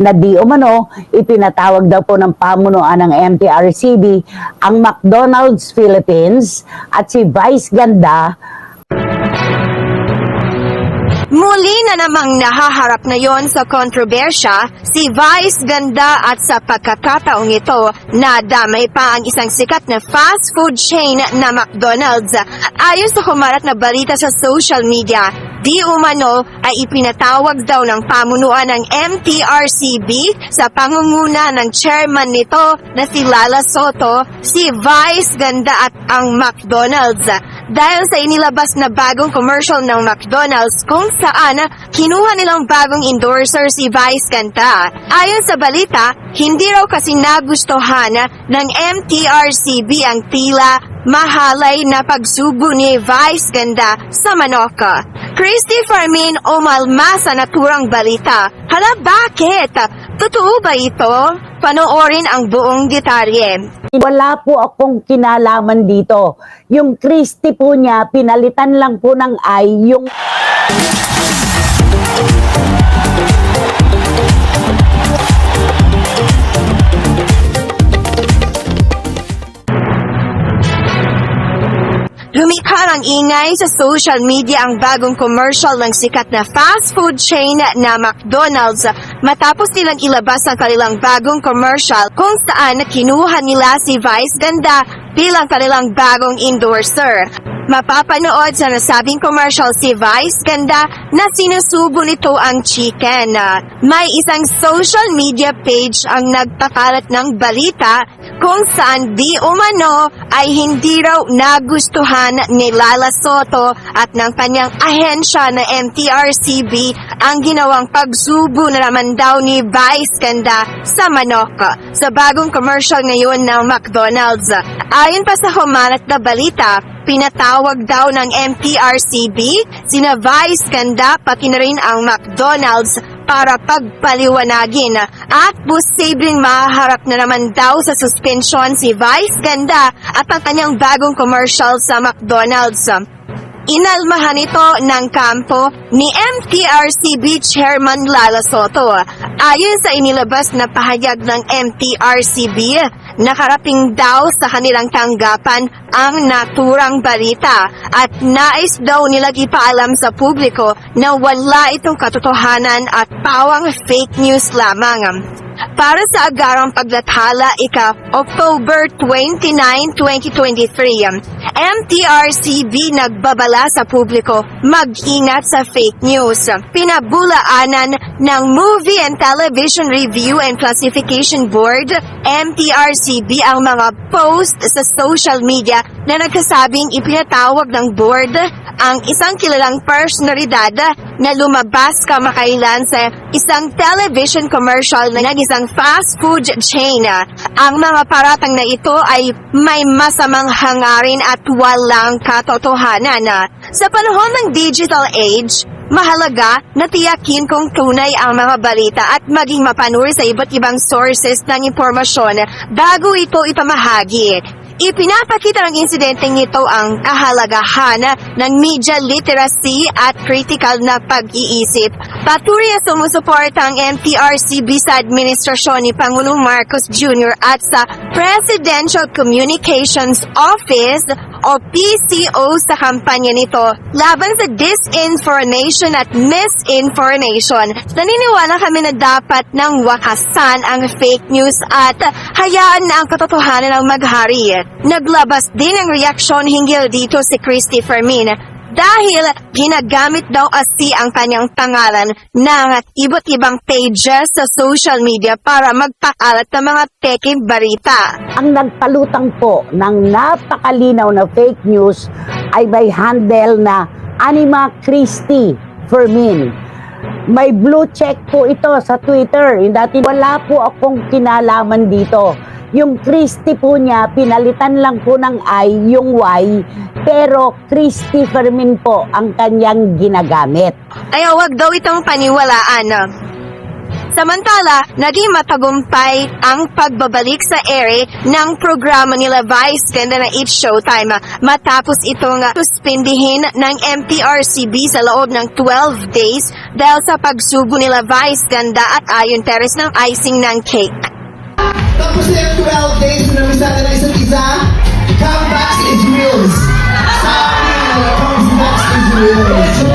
na di umano ipinatawag daw po ng pamunuan ng MTRCB ang McDonald's Philippines at si Vice Ganda Muli na namang nahaharap ngayon sa kontrobersya si Vice Ganda at sa pagkakataong ito, nadamay pa ang isang sikat na fast food chain na McDonald's. Ayon sa kumarat na balita sa social media, di umano ay ipinatawag daw ng pamunuan ng MTRCB sa pangunguna ng chairman nito na si Lala Soto, si Vice Ganda at ang McDonald's dahil sa inilabas na bagong commercial ng McDonald's kung saan kinuha nilang bagong endorser si Vice Ganda. Ayon sa balita, hindi raw kasi nagustuhan ng MTRCB ang tila mahalay na pagsubo ni Vice Ganda sa Manoka. Christy Farmin umalma sa naturang balita. Hala bakit? Totoo ba ito? Panoorin ang buong detalye. wala po akong kinalaman dito. Yung Christy po niya, pinalitan lang po ng I, yung Lumikha ng ingay sa social media ang bagong commercial ng sikat na fast food chain na McDonald's matapos nilang ilabas ang kanilang bagong commercial kung saan kinuha nila si Vice Ganda bilang kanilang bagong endorser. Mapapanood sa nasabing commercial si Vice Ganda na sinusubo nito ang chicken. May isang social media page ang nagpakalat ng balita kung saan di umano ay hindi raw nagustuhan ni Lala Soto at ng kanyang ahensya na MTRCB ang ginawang pagsubo na naman daw ni Vice Ganda sa manok sa bagong commercial ngayon ng McDonald's. Ayon pa sa humanat na balita, pinatawag daw ng MTRCB sina Vice Ganda pati na rin ang McDonald's para pagpaliwanagin at posibleng maharap na naman daw sa suspensyon si Vice Ganda at ang kanyang bagong commercial sa McDonald's. Inalmahan ito ng kampo ni MTRCB Chairman Lala Soto. Ayon sa inilabas na pahayag ng MTRCB, nakarating daw sa kanilang tanggapan ang naturang balita at nais daw nilang ipaalam sa publiko na wala itong katotohanan at pawang fake news lamang. Para sa agarang paglathala, ika October 29, 2023, MTRCB nagbabala sa publiko mag-ingat sa fake news. Pinabulaanan ng Movie and Television Review and Classification Board, MTRCB ang mga post sa social media na nagsasabing ipinatawag ng board ang isang kilalang personalidad na lumabas kamakailan sa isang television commercial ng isang fast food chain. Ang mga paratang na ito ay may masamang hangarin at walang katotohanan. Sa panahon ng digital age, mahalaga na tiyakin kung tunay ang mga balita at maging mapanuri sa iba't ibang sources ng impormasyon bago ito ipamahagi. Ipinapakita ng insidenteng ito ang kahalagahan ng media literacy at critical na pag-iisip. Patuloy na sumusuporta ang MTRCB sa administrasyon ni Pangulong Marcos Jr. at sa Presidential Communications Office o PCO sa kampanya nito laban sa disinformation at misinformation. Naniniwala kami na dapat nang wakasan ang fake news at hayaan na ang katotohanan ang maghari. Naglabas din ang reaksyon hinggil dito si Christy Fermin dahil ginagamit daw asi ang kanyang pangalan ng iba't ibang pages sa social media para magpakalat ng mga teking balita. ang nagpalutang po ng napakalinaw na fake news ay may handle na Anima Christie Fermin. May blue check po ito sa Twitter. Yung dati wala po akong kinalaman dito. Yung Christie po niya, pinalitan lang po ng I, yung Y, pero Christie Fermin po ang kanyang ginagamit. Ay, wag daw itong paniwalaan. Samantala, naging matagumpay ang pagbabalik sa ere ng programa nila Vice Ganda na It's Showtime matapos itong uh, suspindihin ng MTRCB sa loob ng 12 days dahil sa pagsubo nila Vice Ganda at Ayon Teres ng icing ng cake. Tapos na yung 12 days na misada na isa't isa, comebacks is reals. Sabi na comebacks is reals.